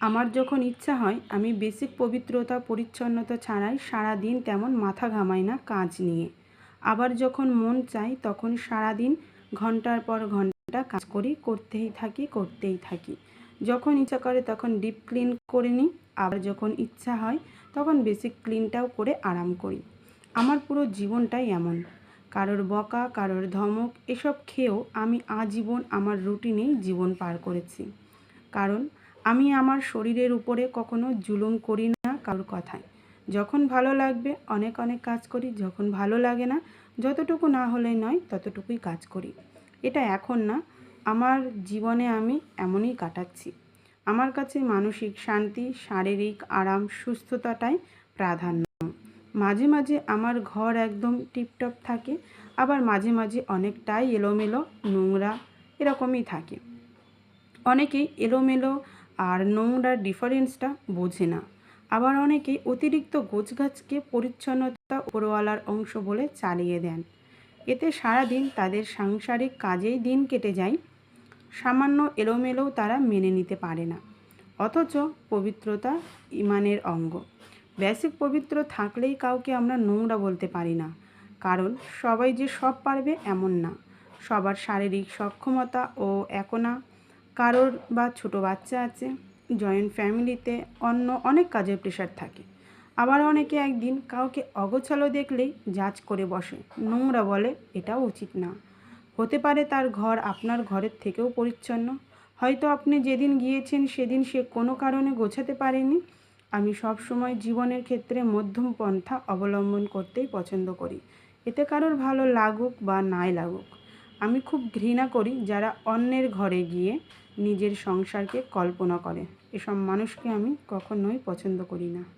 আমার যখন ইচ্ছা হয়, আমি বেসিক পবিত্রতা, পরিচ্ছন্নতা ছাড়াই সারা দিন তেমন মাথা ঘামাই না কাজ নিয়ে। আবার যখন মন চাই তখন সারা দিন ঘণ্টার পর ঘণ্টা কাজ করি, করতেই থাকি করতেই থাকি। যখন ইচ্ছা করে, তখন ডিপ ক্লিন করে নিই। আবার যখন ইচ্ছা হয়, তখন বেসিক ক্লিনটাও করে আরাম করি। আমার পুরো জীবনটাই এমন। কারোর বকা, কারোর ধমক, এসব খেয়েও আমি আজীবন আমার রুটিনেই জীবন পার করেছি। কারণ আমি আমার শরীরের উপরে কখনো জুলুম করি না কারোর কথায়। যখন ভালো লাগবে, অনেক অনেক কাজ করি, যখন ভালো লাগে না, যতটুকু না হলে নয়, ততটুকুই কাজ করি। এটা এখন না, আমার জীবনে আমি এমনই কাটাচ্ছি। আমার কাছে মানসিক শান্তি, শারীরিক আরাম, সুস্থতাটাই প্রাধান্য। মাঝে মাঝে আমার ঘর একদম টিপটপ থাকে, আবার মাঝে মাঝে অনেকটাই এলোমেলো নোংরা এরকমই থাকে। অনেকেই এলোমেলো আর নোংরার ডিফারেন্সটা বোঝে না। আবার অনেকে অতিরিক্ত গোছগাছকে পরিচ্ছন্নতা উপরওয়ালার অংশ বলে চালিয়ে দেন। এতে সারাদিন তাদের সাংসারিক কাজেই দিন কেটে যায়। সামান্য এলোমেলো তারা মেনে নিতে পারে না। অথচ পবিত্রতা ইমানের অঙ্গ। বেসিক পবিত্র থাকলেই কাউকে আমরা নোংরা বলতে পারি না। কারণ সবাই যে সব পারবে এমন না। সবার শারীরিক সক্ষমতা ও একনা কারোর বা ছোট বাচ্চা আছে জয়েন্ট ফ্যামিলিতে অন্য অনেক কাজের প্রেশার থাকে। আবার অনেকে একদিন কাউকে অগোছালো দেখলেই জাজ করে বসে। নোংরা বলে, এটাও উচিত না। হতে পারে তার ঘর আপনার ঘরের থেকেও পরিচ্ছন্ন। হয়তো আপনি যেদিন গিয়েছেন সেদিন সে কোনো কারণে গোছাতে পারেনি। আমি সব সময় জীবনের ক্ষেত্রে মধ্যম পন্থা অবলম্বন করতেই পছন্দ করি। এতে কারোর ভালো লাগুক বা নাই লাগুক। আমি খুব ঘৃণা করি যারা অন্যের ঘরে গিয়ে নিজের সংসারকে কল্পনা করে। এসব মানুষকে আমি কখনোই পছন্দ করি না।